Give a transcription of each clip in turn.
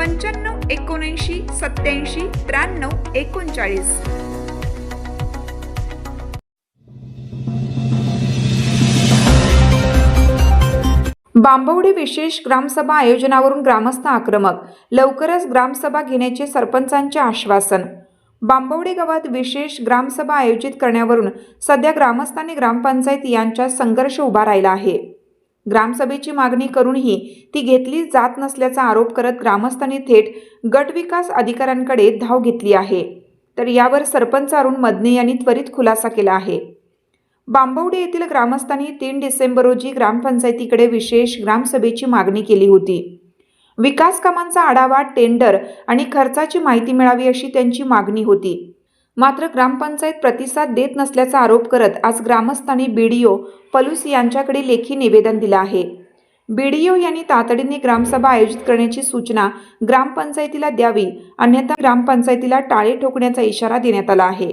पंच्याण्णव एकोणऐंशी सत्याऐंशी त्र्याण्णव एकोणचाळीस. बांबवडी विशेष ग्रामसभा आयोजनावरून ग्रामस्थ आक्रमक. लवकरच ग्रामसभा घेण्याचे सरपंचांचे आश्वासन. बांबवडी गावात विशेष ग्रामसभा आयोजित करण्यावरून सध्या ग्रामस्थ आणि ग्रामपंचायत यांच्यात संघर्ष उभा राहिला आहे. ग्रामसभेची मागणी करूनही ती घेतली जात नसल्याचा आरोप करत ग्रामस्थांनी थेट गटविकास अधिकाऱ्यांकडे धाव घेतली आहे. तर यावर सरपंच अरुण मदने यांनी त्वरित खुलासा केला आहे. बांबवडे येथील ग्रामस्थांनी तीन डिसेंबर रोजी ग्रामपंचायतीकडे विशेष ग्रामसभेची मागणी केली होती. विकास कामांचा आढावा टेंडर आणि खर्चाची माहिती मिळावी अशी त्यांची मागणी होती. मात्र ग्रामपंचायत प्रतिसाद देत नसल्याचा आरोप करत आज ग्रामस्थांनी बीडीओ पलूस यांच्याकडे लेखी निवेदन दिलं आहे. बीडीओ यांनी तातडीने ग्रामसभा आयोजित करण्याची सूचना ग्रामपंचायतीला द्यावी अन्यथा ग्रामपंचायतीला टाळे ठोकण्याचा इशारा देण्यात आला आहे.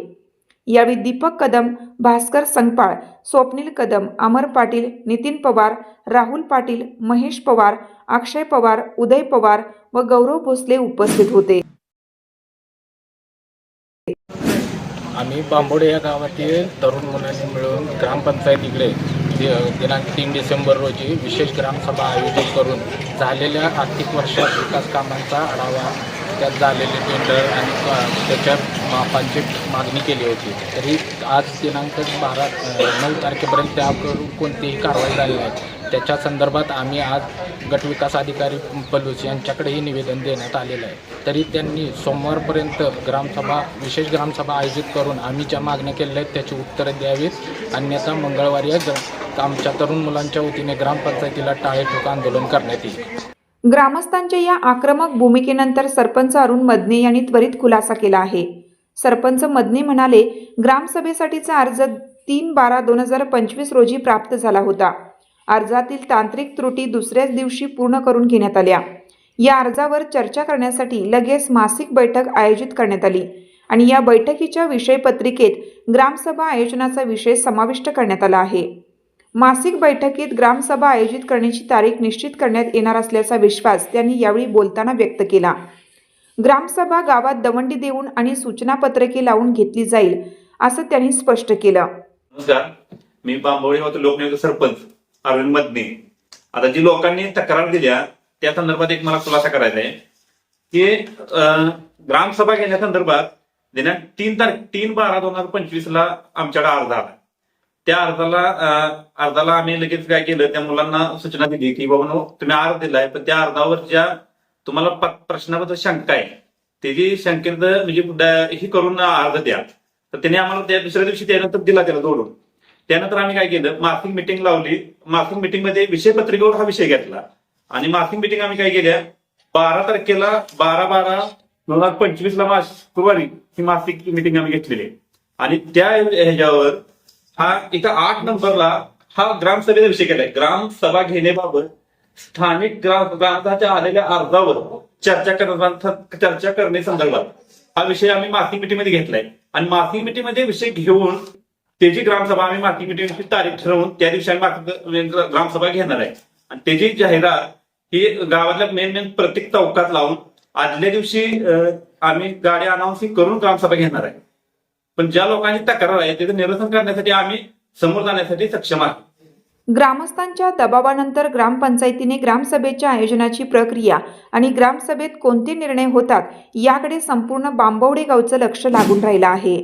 यावेळी दीपक कदम भास्कर संगपाळ स्वप्नील कदम अमर पाटील नितीन पवार राहुल पाटील महेश पवार अक्षय पवार उदय पवार व गौरव भोसले उपस्थित होते. आम्ही बांबोडे या गावातील तरुण मुलांनी मिळून ग्रामपंचायतीकडे दि- दिनांक तीन डिसेंबर रोजी विशेष ग्रामसभा आयोजित करून झालेल्या आर्थिक वर्षात विकास कामांचा आढावा त्यात झालेले टेंडर आणि त्याच्या मापांची मागणी केली होती. तरी आज दिनांक बारा नऊ तारखेपर्यंत त्याकडून कोणतीही कारवाई झाली नाही. त्याच्या संदर्भात आम्ही आज गटविकास अधिकारी पलूस यांच्याकडेही निवेदन देण्यात आलेलं आहे. तरी त्यांनी सोमवारपर्यंत ग्रामसभा विशेष ग्रामसभा आयोजित करून आम्ही ज्या मागण्या केलेल्या आहेत त्याची उत्तरं द्यावीत. अन्यथा मंगळवारी आमच्या तरुण मुलांच्या वतीने ग्रामपंचायतीला टाळेठोक आंदोलन करण्यात येईल. ग्रामस्थांच्या या आक्रमक भूमिकेनंतर सरपंच अरुण मदने यांनी त्वरित खुलासा केला आहे. सरपंच मदने म्हणाले ग्रामसभेसाठीचा अर्ज तीन बारा दोन हजार पंचवीस रोजी प्राप्त झाला होता. अर्जातील तांत्रिक त्रुटी दुसऱ्याच दिवशी पूर्ण करून घेण्यात आल्या. या अर्जावर चर्चा करण्यासाठी लगेच मासिक बैठक आयोजित करण्यात आली आणि या बैठकीच्या विषयपत्रिकेत ग्रामसभा आयोजनाचा विषय समाविष्ट करण्यात आला आहे. मासिक बैठकीत ग्रामसभा आयोजित करण्याची तारीख निश्चित करण्यात येणार असल्याचा विश्वास त्यांनी यावेळी बोलताना व्यक्त केला. ग्रामसभा गावात दवंडी देऊन आणि सूचनापत्रके लावून घेतली जाईल असं त्यांनी स्पष्ट केलं. नमस्कार. मी बांबोळी होतो लोकनियुक्त सरपंच. अरविंद मदने. आता जी लोकांनी तक्रार दिल्या त्या संदर्भात एक मला खुलासा करायचा आहे. की अं, ग्रामसभा घेण्यासंदर्भात दिनांक तीन तारीख तीन बारा दोन हजार पंचवीस ला आमच्याकडे अर्ज आला. त्या अर्जाला अर्जाला आम्ही लगेच काय केलं त्या मुलांना सूचना दिली की बाबा तुम्ही अर्ज दिलाय पण त्या अर्जावर ज्या तुम्हाला प्रश्नाबद्दल शंका आहे. त्याची शंकेत म्हणजे ही करून अर्ज द्या. तर त्याने आम्हाला त्या दुसऱ्या दिवशी त्यानंतर दिला त्याला जोडून. त्यानंतर आम्ही काय केलं? मासिक मिटिंग लावली. मासिक मिटिंगमध्ये विषय पत्रिकेवर हा विषय घेतला. आणि मासिक मिटिंग आम्ही काय केल्या? बारा तारखेला बारा बारा दोन हजार पंचवीस ला मास शुक्रवारी ही मासिक मिटिंग आम्ही घेतलेली आहे. आणि त्या ह्याच्यावर हा एका आठ नंबरला हा ग्रामसभेचा विषय केलाय. ग्रामसभा घेण्याबाबत स्थानिक ग्राम ग्रामस्थांच्या आलेल्या अर्जावर चर्चा करण्या चर्चा करणे संदर्भात हा विषय आम्ही मासिक मिटिंगमध्ये घेतलाय. आणि मासिक मिटिंगमध्ये विषय घेऊन त्याची ग्रामसभा आम्ही मासिक मिटिंगची तारीख ठरवून त्या दिवशी आम्ही मासिक ग्रामसभा घेणार आहे. आणि त्याची जाहिरात ही गावातल्या मेन मेन प्रत्येक चौकात लावून आदल्या दिवशी आम्ही गाडी अनाऊन्सिंग करून ग्रामसभा घेणार आहे. पण ज्या लोकांची तक्रार आहे त्याचं निरसन करण्यासाठी आम्ही समोर जाण्यासाठी सक्षम आहे ग्रामस्थांच्या दबावानंतर ग्रामपंचायतीने ग्रामसभेच्या आयोजनाची प्रक्रिया आणि ग्रामसभेत कोणते निर्णय होतात याकडे संपूर्ण बांबवडे गावचं लक्ष लागून राहिलं आहे.